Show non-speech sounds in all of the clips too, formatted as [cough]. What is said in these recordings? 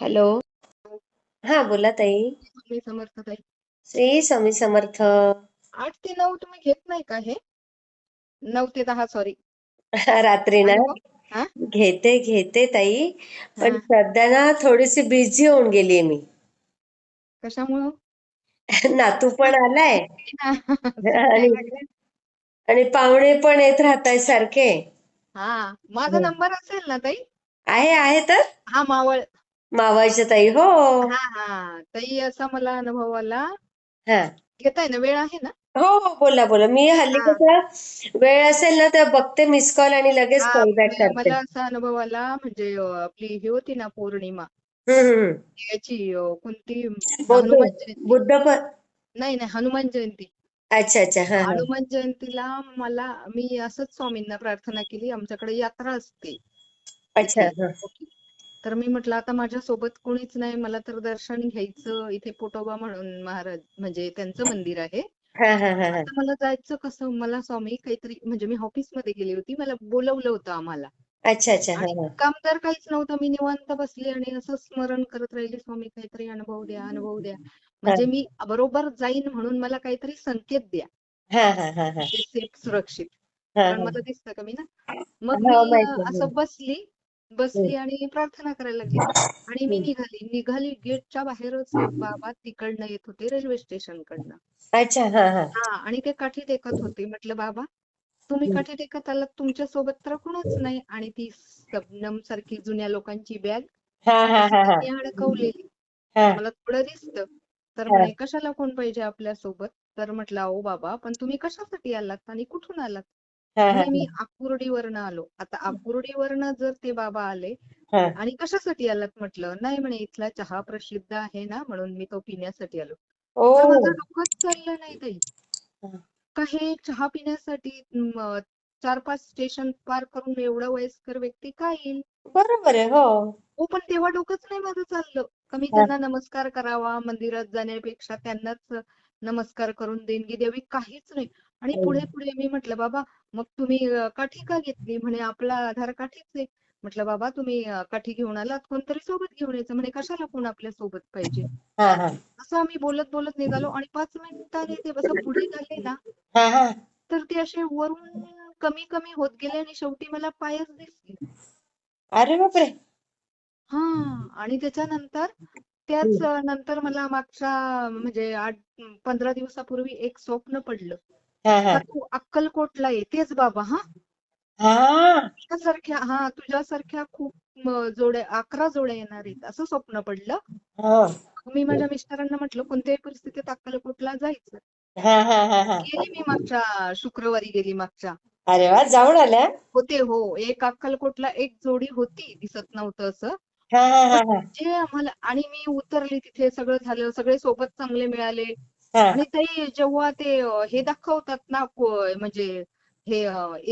Hello. हा बोला ताई. स्वामी समर्थ ताई. श्री स्वामी समर्थ. आठ ते नऊ तुम्ही घेत नाही का हे? नऊ ते दहा सॉरी [laughs] रात्री ना? हा? घेते घेते ताई. पण हा सध्या ना थोडीशी बिझी होऊन गेलीये मी. कशामुळं? [laughs] नातू पण आलाय. [laughs] आणि. आणि पाहुणे पण येत राहताय सारखे. हा माझा नंबर असेल ना ताई? आहे आहे तर? हा मावळ. मावळच्या ताई हो. हा हा. ताई असा मला अनुभव आला. हा. घेताय ना? वेळ आहे ना? हो हो. बोला बोला. मी हल्ली हा. कसं वेळ असेल ना तर बघते मिस कॉल आणि लगेच हा कॉल बॅक करते. मला असा अनुभव आला म्हणजे अं, आपली ही होती ना पौर्णिमा. हम्म हम्म हम्म. याची अं, कोणती बोलते हनुमान जयंती? बुद्ध पण नाही नाही हनुमान जयंती. अच्छा अच्छा. हा हा. हनुमान जयंतीला मला मी असंच स्वामींना प्रार्थना केली. आमच्याकडे यात्रा असते. अच्छा इथे हा. तर मी म्हटलं आता माझ्या सोबत कोणीच नाही मला तर दर्शन घ्यायचं इथे पोटोबा म्हणून महाराज म्हणजे त्यांचं मंदिर आहे. हा हा हा हा. आता मला जायचं कसं मला स्वामी काहीतरी म्हणजे मी ऑफिसमध्ये गेली होती मला बोलवलं होतं आम्हाला. अच्छा अच्छा कामदार काहीच नव्हतं मी निवांत बसली आणि असं स्मरण करत राहिली स्वामी काहीतरी अनुभव द्या अनुभव द्या. म्हणजे मी बरोबर जाईन म्हणून मला काहीतरी संकेत द्या. सेफ सुरक्षित. कारण मला दिसतं का मी ना मग मी. असं बसली. बसली आणि प्रार्थना करायला लागली. आणि मी निघाली. निघाली. गेटच्या बाहेरच बाबा तिकडनं येत होते रेल्वे स्टेशन कडनं अच्छा. हा हा. हा आणि ते काठी टेकत होते. म्हटलं बाबा तुम्ही काठी टेकत आलात. तुमच्यासोबत तर कोणच नाही. आणि ती सबनम सारखी जुन्या लोकांची बॅग हा हा हा हा. अडकवलेली. हा. मला थोडं दिसतं. तर हा. म्हणे कशाला कोण पाहिजे आपल्यासोबत तर म्हटलं अहो बाबा पण तुम्ही कशासाठी आलात आणि कुठून आलात? हा हा. म्हणे मी आकुर्डीवरनं आलो. आता आकुर्डीवरनं जर ते बाबा आले आणि कशासाठी आलात म्हटलं? नाही म्हणे इथला चहा प्रसिद्ध आहे ना म्हणून मी तो पिण्यासाठी आलो. माझं डोकंच चाललं नाही ताई. का हे चहा पिण्यासाठी चार पाच स्टेशन पार करून एवढा वयस्कर व्यक्ती का येईल? बरोबर आहे हो. हो पण तेव्हा डोकंच नाही माझं चाललं. का मी. त्यांना नमस्कार करावा मंदिरात जाण्यापेक्षा त्यांनाच नमस्कार करून देणगी द्यावी काहीच नाही. आणि पुढे पुढे मी म्हटलं बाबा मग तुम्ही काठी का घेतली? म्हणे आपला आधार काठीच आहे. म्हटलं बाबा तुम्ही काठी घेऊन आलात कोणतरी सोबत घेऊन यायचं. म्हणे कशाला कोण आपल्यासोबत पाहिजे? हा हा. असं आम्ही बोलत बोलत निघालो आणि पाच मिनिटांनी ते असं पुढे झाले ना हा हा. तर ते असे वरून कमी कमी होत गेले आणि शेवटी मला पायच दिसले. अरे बापरे! हा. आणि त्याच्यानंतर त्याच नंतर मला मागच्या म्हणजे आठ पंधरा दिवसापूर्वी एक स्वप्न पडलं. का तू अक्कलकोटला ये तेच बाबा हा? हा. तुझ्यासारख्या हा तुझ्यासारख्या खूप जोड्या अकरा जोड्या येणार आहेत असं स्वप्न पडलं. मी माझ्या मिस्टरांना म्हटलं कोणत्याही परिस्थितीत अक्कलकोटला जायचं. हा हा हा हा. गेली मी मागच्या शुक्रवारी गेली मागच्या. अरे वा जाऊन आल्या? होते हो. एक अक्कलकोटला एक जोडी होती दिसत नव्हतं असं. हा हा हा पण हा. जे आम्हाला आणि मी उतरले तिथे सगळं झालं सगळे सोबत चांगले मिळाले. हा. आणि ताई जेव्हा ते अं, हे दाखवतात ना को- म्हणजे हे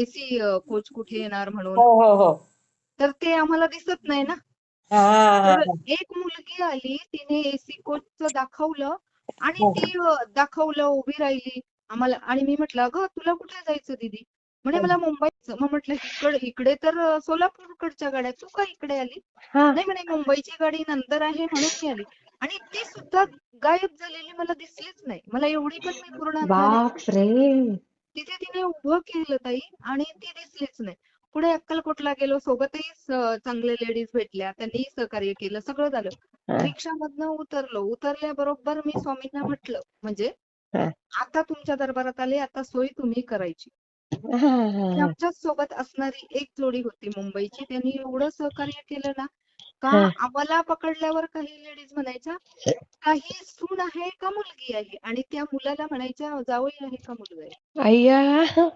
एसी कोच कुठे येणार म्हणून. हो हो हो. तर ते आम्हाला दिसत नाही ना. हा हा तर एक मुलगी आली तिने एसी कोचचं दाखवलं. आणि ती अं, दाखवलं उभी राहिली. आम्हाला आणि मी म्हटलं अगं तुला कुठे जायचं दीदी? म्हणे मला मुंबईचं मग म्हटलं इकडे इकडे तर सोलापूरकडच्या गाड्या तू का इकडे आली? नाही म्हणे मुंबईची गाडी नंतर आहे म्हणून मी आली. आणि ती सुद्धा गायब झालेली मला दिसलीच नाही. मला एवढी पण मी पूर्ण तिथे तिने उभं केलं ताई आणि ती दिसलीच नाही. पुढे अक्कलकोटला गेलो सोबतही स- चांगले लेडीज भेटल्या त्यांनीही सहकार्य केलं सगळं झालं. रिक्षामधनं उतरलो. उतरल्याबरोबर मी स्वामींना म्हटलं म्हणजे. आता तुमच्या दरबारात आले आता सोय तुम्ही करायची. [laughs] हा, आमच्याच सोबत असणारी एक जोडी होती मुंबईची. त्यांनी एवढं सहकार्य केलं ना का हा. आम्हाला पकडल्यावर काही लेडीज म्हणायच्या काही सून आहे का मुलगी आहे? आणि त्या मुलाला म्हणायच्या जावई आहे का मुलगा आहे? अय्या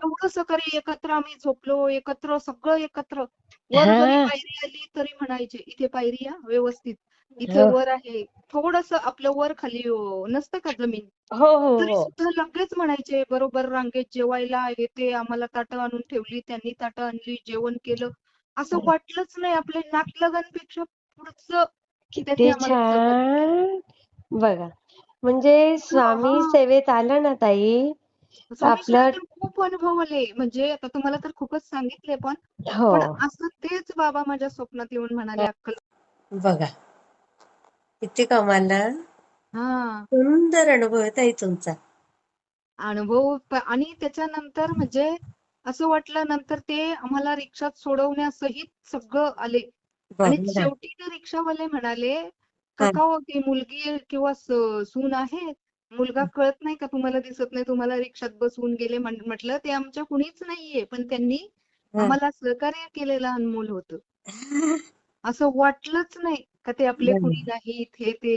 एवढं सहकार्य एकत्र आम्ही झोपलो एकत्र सगळं एकत्र. वर जरी हा. पायरी आली तरी म्हणायचे इथे पायरी या व्यवस्थित. इथे हो. वर आहे. थोडस आपलं वर खाली अं, नसतं का जमीन? हो हो तरी हो. सुद्धा लगेच म्हणायचे बरोबर रांगेत जेवायला येते आम्हाला ताटं आणून ठेवली त्यांनी ताटं आणली जेवण केलं. असं वाटलंच नाही आपल्या नातलगांपेक्षा. किती. छान. बघा. म्हणजे स्वामी हा. सेवेत आलं ना ताई आपलं खूप अनुभव आले. म्हणजे आता तुम्हाला तर खूपच सांगितले पण हो. पण असं तेच बाबा माझ्या स्वप्नात येऊन म्हणाले अक्कल. बघा. किती कमाल ना हा. सुंदर अनुभव आहे ताई तुमचा. अनुभव आणि त्याच्यानंतर म्हणजे असं वाटलं नंतर ते आम्हाला रिक्षात सोडवण्यासहित सगळं आले. आणि शेवटी ते रिक्षावाले म्हणाले. काका हो ती मुलगी किंवा सून आहे मुलगा कळत नाही का तुम्हाला दिसत नाही तुम्हाला रिक्षात बसवून गेले म्हटलं ते आमच्या कुणीच नाहीये पण त्यांनी. आम्हाला सहकार्य केलेलं अनमोल होतं असं वाटलंच नाही का ते आपले. कुणी नाहीत हे ते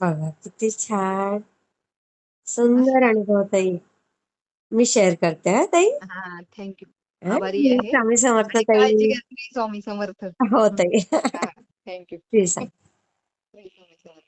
बघा किती छान सुंदर अनुभव ताई मी शेअर करते हा ताई हा थँक्यू? आभारी आहे. स्वामी समर्थ आणि काळजी ताई. घ्या तुम्ही स्वामी समर्थ. हो ताई. [laughs] हा थँक्यू प्लीज [laughs] स्वामी समर्थ.